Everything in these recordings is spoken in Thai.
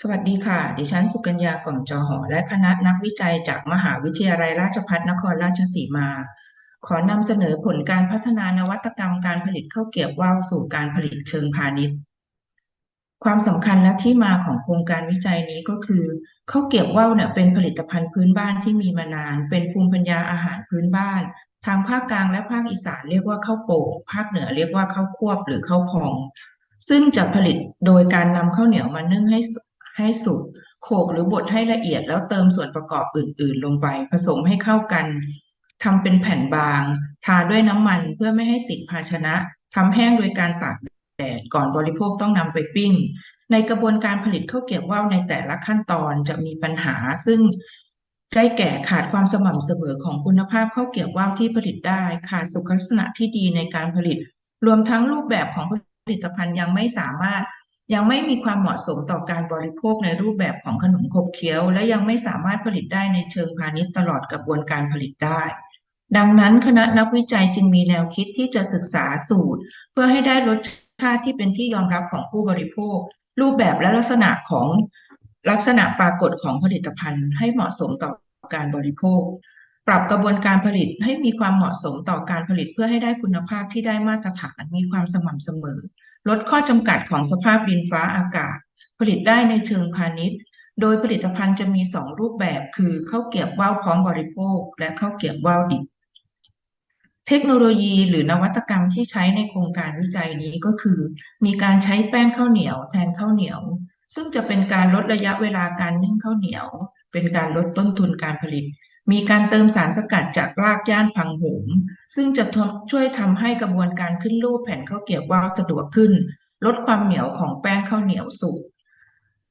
สวัสดีค่ะ ดิฉันสุกัญญากล่อมจอหอ และคณะนักวิจัยจากมหาวิทยาลัยราชภัฏนครราชสีมา ขอนำเสนอผลการพัฒนานวัตกรรมการผลิตข้าวเกียบว่าวสู่การผลิตเชิงพาณิชย์ ความสำคัญและที่มาของโครงการวิจัยนี้ก็คือข้าวเกียบว่าวเนี่ยเป็นผลิตภัณฑ์พื้นบ้านที่มีมานาน เป็นภูมิปัญญาอาหารพื้นบ้าน ทางภาคกลางและภาคอีสานเรียกว่าข้าวโป่งภาคเหนือเรียกว่าข้าวควบหรือข้าวพอง ซึ่งจะผลิตโดยการนำข้าวเหนียวมานึ่งให้สุให้สุกโขกหรือบดให้ละเอียดแล้วเติมส่วนประกอบอื่น ๆ ลงไป ผสมให้เข้ากันทำเป็นแผ่นบาง ทาด้วยน้ำมันเพื่อไม่ให้ติดภาชนะทำแห้งโดยการตากแดดก่อนบริโภคต้องนำไปปิ้ง ในกระบวนการผลิตข้าวเกรียบว่าวในแต่ละขั้นตอนจะมีปัญหา ซึ่ง ได้แก่ขาดความสม่ำเสมอของคุณภาพข้าวเกรียบว่าวที่ผลิตได้ ขาดสุขลักษณะที่ดีในการผลิต รวมทั้งรูปแบบของผลิตภัณฑ์ยังไม่สามารถ ยังไม่มีความเหมาะสมต่อการบริโภคในรูปแบบของขนมขบเคี้ยว และยังไม่สามารถผลิตได้ในเชิงพาณิชย์ตลอดกระบวนการผลิตได้ ดังนั้นคณะนักวิจัยจึงมีแนวคิดที่จะศึกษาสูตร เพื่อให้ได้รสชาติที่เป็นที่ยอมรับของผู้บริโภค รูปแบบและลักษณะของ ลักษณะปรากฏของผลิตภัณฑ์ให้เหมาะสมต่อการบริโภค ปรับกระบวนการผลิตให้มีความเหมาะสมต่อการผลิตเพื่อให้ได้คุณภาพที่ได้มาตรฐาน มีความสม่ำเสมอ ลดข้อจำกัดของสภาพดินฟ้าอากาศ ผลิตได้ในเชิงพาณิชย์ โดยผลิตภัณฑ์จะมีสองรูปแบบคือข้าวเกรียบว่าวพร้อมบริโภค และข้าวเกรียบว่าวดิบเทคโนโลยีหรือนวัตกรรมที่ใช้ในโครงการวิจัยนี้ก็คือ มีการใช้แป้งข้าวเหนียวแทนข้าวเหนียว ซึ่งจะเป็นการลดระยะเวลาการนึ่งข้าวเหนียว เป็นการลดต้นทุนการผลิต มีการเติมสารสกัดจากรากย่านพังหมซึ่งจะช่วยทำให้กระบวนการขึ้นรูปแผ่นข้าวเกรียบว่าวสะดวกขึ้น ลดความเหนียวของแป้งข้าวเหนียวสุก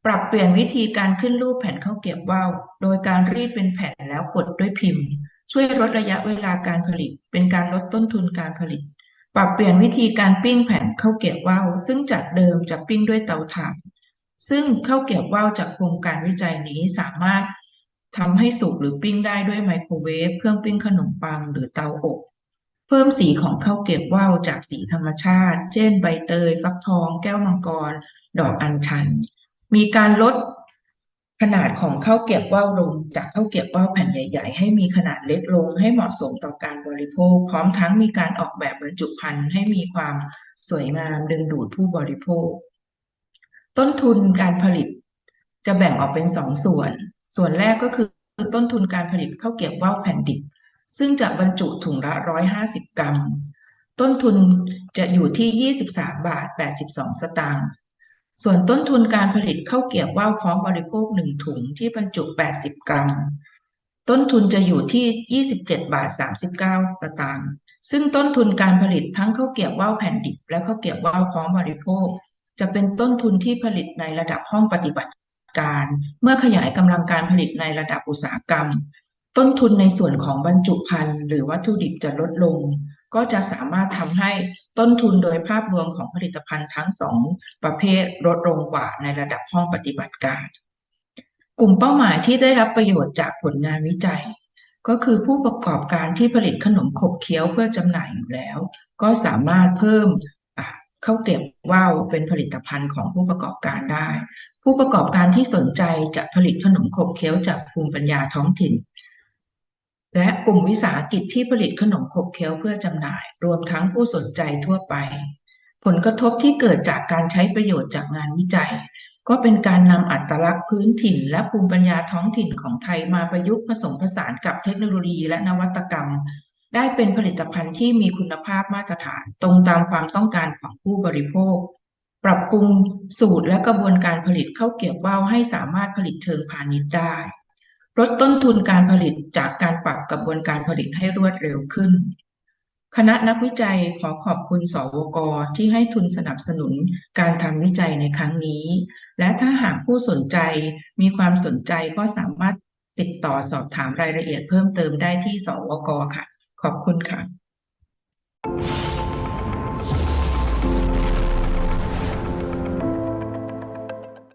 ปรับเปลี่ยนวิธีการขึ้นรูปแผ่นข้าวเกรียบว่าวโดยการรีดเป็นแผ่นแล้วกดด้วยพิมพ์ ช่วยลดระยะเวลาการผลิต เป็นการลดต้นทุนการผลิต ปรับเปลี่ยนวิธีการปิ้งแผ่นข้าวเกรียบว่าวซึ่งจากเดิมจะปิ้งด้วยเตาถ่าน ซึ่งข้าวเกรียบว่าวจากโครงการวิจัยนี้สามารถทำให้สุกหรือปิ้งได้ด้วยไมโครเวฟเครื่องปิ้งขนมปังหรือเตาอบ เพิ่มสีของข้าวเกรียบว่าวจากสีธรรมชาติ เช่น ใบเตย ฟักทอง แก้วมังกร ดอกอัญชัน มีการลดขนาดของข้าวเกรียบว่าวลงจากข้าวเกรียบว่าวแผ่นใหญ่ ๆ ให้มีขนาดเล็กลงให้เหมาะสมต่อการบริโภค พร้อมทั้งมีการออกแบบบรรจุภัณฑ์ให้มีความสวยงามดึงดูดผู้บริโภค ต้นทุนการผลิต จะแบ่งออกเป็นสองส่วน ส่วนแรกก็คือต้นทุนการผลิตข้าวเกรียบว่าวแผ่นดิบ ซึ่งจะบรรจุถุงละ 150 กรัม ต้นทุนจะอยู่ที่ 23 บาท 82 สตางค์ ส่วนต้นทุนการผลิตข้าวเกรียบว่าวพร้อมบริโภค 1 ถุงที่บรรจุ 80 กรัม ต้นทุนจะอยู่ที่ 27 บาท 39 สตางค์ ซึ่งต้นทุนการผลิตทั้งข้าวเกรียบว่าวแผ่นดิบ และข้าวเกรียบว่าวพร้อมบริโภค จะเป็นต้นทุนที่ผลิตในระดับห้องปฏิบัติการ เมื่อขยายกำลังการผลิตในระดับอุตสาหกรรม ต้นทุนในส่วนของบรรจุภัณฑ์หรือวัตถุดิบจะลดลง ก็จะสามารถทำให้ต้นทุนโดยภาพรวมของผลิตภัณฑ์ทั้งสองประเภทลดลงกว่าในระดับห้องปฏิบัติการ กลุ่มเป้าหมายที่ได้รับประโยชน์จากผลงานวิจัย ก็คือผู้ประกอบการที่ผลิตขนมขบเคี้ยวเพื่อจำหน่ายอยู่แล้ว ก็สามารถเพิ่ม ข้าวเกรียบว่าวเป็นผลิตภัณฑ์ของผู้ประกอบการได้ ผู้ประกอบการที่สนใจจะผลิตขนมขบเคี้ยวจากภูมิปัญญาท้องถิ่น และกลุ่มวิสาหกิจที่ผลิตขนมขบเคี้ยวเพื่อจำหน่าย รวมทั้งผู้สนใจทั่วไป ผลกระทบที่เกิดจากการใช้ประโยชน์จากงานวิจัย ก็เป็นการนำอัตลักษณ์พื้นถิ่น และภูมิปัญญาท้องถิ่นของไทยมาประยุกต์ผสมผสานกับเทคโนโลยีและนวัตกรรม ได้เป็นผลิตภัณฑ์ที่มีคุณภาพมาตรฐานตรงตามความต้องการของผู้บริโภค ปรับปรุงสูตรและกระบวนการผลิตข้าวเกรียบว่าวให้สามารถผลิตเชิงพาณิชย์ได้ ลดต้นทุนการผลิตจากการปรับกระบวนการผลิตให้รวดเร็วขึ้น คณะนักวิจัยขอขอบคุณสวกที่ให้ทุนสนับสนุนการทำวิจัยในครั้งนี้ และถ้าหากผู้สนใจมีความสนใจก็สามารถติดต่อสอบถามรายละเอียดเพิ่มเติมได้ที่สวกค่ะ ขอบคุณค่ะ